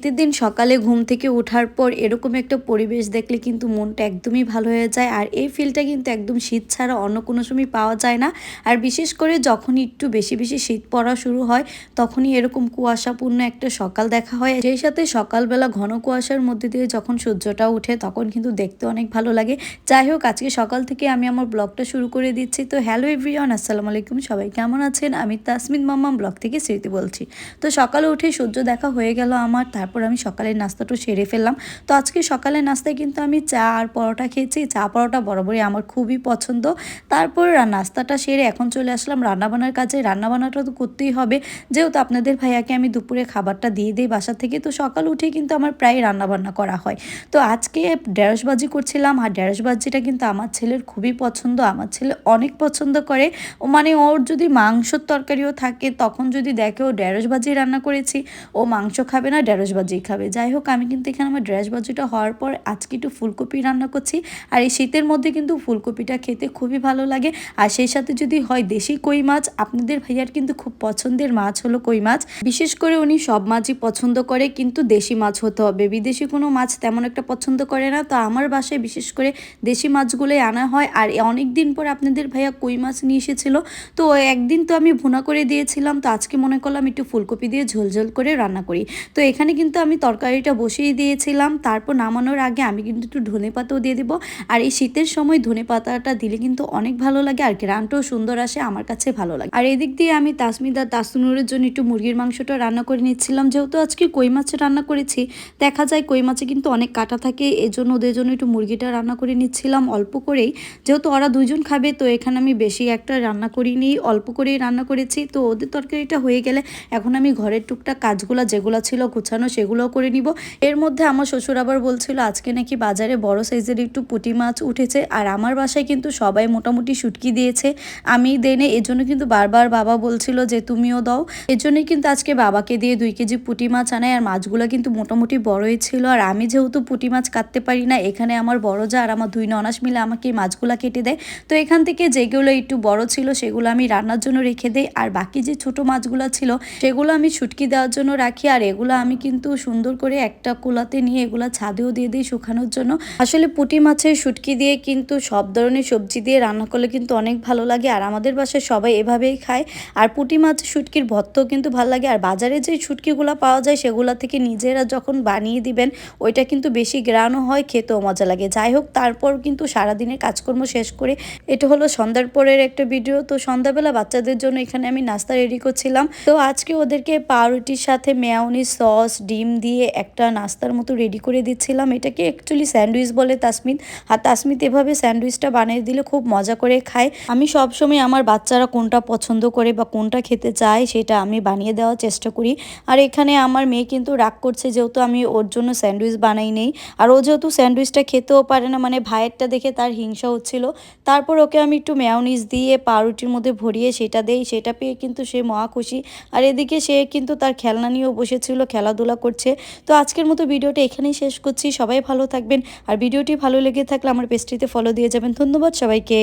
শীতের দিন সকালে ঘুম থেকে ওঠার পর এরকম একটা পরিবেশ দেখলে কিন্তু মনটা একদমই ভালো হয়ে যায়। আর এই ফিলটা কিন্তু একদম শীত ছাড়া অন্য কোনো সময় পাওয়া যায় না। আর বিশেষ করে যখন একটু বেশি বেশি শীত পড়া শুরু হয়, তখনই এরকম কুয়াশাপূর্ণ একটা সকাল দেখা হয়। সেই সাথে সকালবেলা ঘন কুয়াশার মধ্যে দিয়ে যখন সূর্যটা ওঠে, তখন কিন্তু দেখতে অনেক ভালো লাগে। যাই হোক, আজকে সকাল থেকে আমি আমার ব্লগটা শুরু করে দিচ্ছি। তো হ্যালো এভরিওয়ান আসসালামু আলাইকুম। সবাই কেমন আছেন? আমি তাসমিন মাম্মাম ব্লগ থেকে স্মৃতি বলছি। তো সকালে উঠে সূর্য দেখা হয়ে গেল আমার তারপর আমি সকালের নাস্তাটা সেরে ফেললাম। তো আজকে সকালের নাস্তায় কিন্তু আমি চা আর পরোটা খেয়েছি। চা পরোটা বরাবরই আমার খুবই পছন্দ। তারপর নাস্তাটা সেরে এখন চলে আসলাম রান্নাবান্নার কাজে। রান্নাবান্নাটা তো করতেই হবে। যেহেতু আপনাদের ভাইয়াকে আমি দুপুরে খাবারটা দিয়ে দিই বাসা থেকে, তো সকাল উঠে কিন্তু আমার প্রায় রান্নাবান্না করা হয়। তো আজকে ঢেঁড়সবাজি করছিলাম। আর ঢেঁড়সবাজিটা কিন্তু আমার ছেলের খুবই পছন্দ। আমার ছেলে অনেক পছন্দ করে। ও মানে ওর যদি মাংসর তরকারিও থাকে, তখন যদি দেখে ও ঢেঁড়সবাজি রান্না করেছি, ও মাংস খাবে না ঢেঁড়সবাজিই খাবে। যাই হোক আমি কিন্তু এখানে আমার ঢেঁড়সবাজিটা হওয়ার পর আজকে একটু ফুলকপি রান্না করছি। আর এই শীতের মধ্যে কিন্তু ফুলকপিটা খেতে খুবই ভালো লাগে। আর সেই সাথে যদি হয় দেশি কই মাছ, আপনাদের ভাইয়ার কিন্তু খুব পছন্দের মাছ হলো কই মাছ। বিশেষ করে উনি সব মাছই পছন্দ করে, কিন্তু দেশি মাছ হতে হবে। বিদেশি কোনো মাছ তেমন একটা পছন্দ করে না। তো আমার বাসায় বিশেষ করে দেশি মাছগুলোই আনা হয়। আর অনেক দিন পর আপনাদের ভাইয়া কই মাছ নিয়ে এসেছিল। তো একদিন তো আমি ভুনা করে দিয়েছিলাম। তো আজকে মনে করলাম একটু ফুলকপি দিয়ে ঝোলঝোল করে রান্না করি। তো এখানে কিন্তু আমি তরকারিটা বসিয়ে দিয়েছিলাম। তারপর নামানোর আগে আমি কিন্তু একটু ধনে পাতাও দিয়ে দেবো। আর এই শীতের সময় ধনে পাতাটা দিলে কিন্তু অনেক ভালো লাগে আর গ্রানটাও সুন্দর আসে, আমার কাছে ভালো লাগে। আর এদিক দিয়ে আমি তাসমিদা তাসনুরের জন্য একটু মুরগির মাংসটা রান্না করে নিচ্ছিলাম। যেহেতু আজকে কই মাছ রান্না করেছি, দেখা যায় কই মাছে কিন্তু অনেক কাটা থাকে এই জন্য ওদের জন্য একটু মুরগিটা রান্না করে নিচ্ছিলাম অল্প করেই। যেহেতু ওরা দুইজন খাবে, তো এখানে আমি বেশি একটা রান্না করিনি, অল্প করেই রান্না করেছি। তো ওদের তরকারিটা হয়ে গেলে এখন আমি ঘরের টুকটাক কাজগুলো যেগুলো ছিল গুছানো সেগুলোও করে নিব। এর মধ্যে আমার শ্বশুর আবার বলছিল, আজকে নাকি বাজারে বড় সাইজের একটু পুঁটি মাছ উঠেছে, আর আমার বাসায় কিন্তু সবাই মোটামুটি শুটকি দিয়েছে। আমি দেনে এজন্য কিন্তু বারবার বাবা বলছিল যে তুমিও দাও। এজন্যই কিন্তু আজকে বাবাকে দিয়ে দুই কেজি পুঁটি মাছ আনায় আর মাছগুলো কিন্তু মোটামুটি বড়ই ছিল। আর আমি যেহেতু পুঁটি মাছ কাটতে পারি না, এখানে আমার বড় যা আর আমার দুই ননাস মিলে আমাকে এই মাছগুলো কেটে দেয়। তো এখান থেকে যেগুলো একটু বড় ছিল, সেগুলো আমি রান্নার জন্য রেখে দেই। আর বাকি যে ছোট মাছগুলো ছিল, সেগুলো আমি ছুটকি দেওয়ার জন্য রাখি। আর এগুলো আমি কিন্তু সুন্দর করে একটা কুলাতে নিয়ে এগুলো ছাদেও দিয়ে দিই শুকানোর জন্য। আসলে পুঁটি মাছের শুটকি দিয়ে কিন্তু সব ধরনের সবজি দিয়ে রান্না করলে কিন্তু অনেক ভালো লাগে। আর আমাদের বাসায় সবাই এভাবেই খায়। আর পুঁটি মাছ শুটকির ভর্তাও কিন্তু ভালো লাগে। আর বাজারে যে শুটকিগুলো পাওয়া যায় সেগুলো থেকে নিজেরা যখন বানিয়ে দিবেন, ওইটা কিন্তু বেশি গ্রানও হয়, খেতেও মজা লাগে। যাই হোক, তারপর কিন্তু সারাদিনের কাজকর্ম শেষ করে এটা হলো সন্ধ্যার পরের একটা ভিডিও তো সন্ধ্যাবেলা বাচ্চাদের জন্য এখানে আমি নাস্তা রেডি করছিলাম। তো আজকে ওদেরকে পাউরুটির সাথে মেয়াউনি সস ডিম দিয়ে একটা নাস্তার মতো রেডি করে দিচ্ছিলাম। এটাকে অ্যাকচুয়ালি স্যান্ডউইচ বলে তাসমিত আর তাসমিত এভাবে স্যান্ডউইচটা বানিয়ে দিলে খুব মজা করে খায়। আমি সবসময় আমার বাচ্চারা কোনটা পছন্দ করে বা কোনটা খেতে চায় সেটা আমি বানিয়ে দেওয়ার চেষ্টা করি। আর এখানে আমার মেয়ে কিন্তু রাগ করছে যেহেতু আমি ওর জন্য স্যান্ডউইচ বানাই নেই। আর ও যেহেতু স্যান্ডউইচটা খেতেও পারে না মানে ভাইয়েরটা দেখে তার হিংসা হচ্ছিল। তারপর ওকে আমি একটু মেয়নিজ দিয়ে পাউরুটির মধ্যে ভরিয়ে সেটা দেই, সেটা পেয়ে কিন্তু সে মহা খুশি। আর এদিকে সে কিন্তু তার খেলনা নিয়েও বসেছিল, খেলাধুলা করছে। তো আজকের মতো ভিডিওটা এখানেই শেষ করছি। সবাই ভালো থাকবেন। আর ভিডিওটি ভালো লেগে থাকলে আমার পেজটিতে ফলো দিয়ে যাবেন। ধন্যবাদ সবাইকে।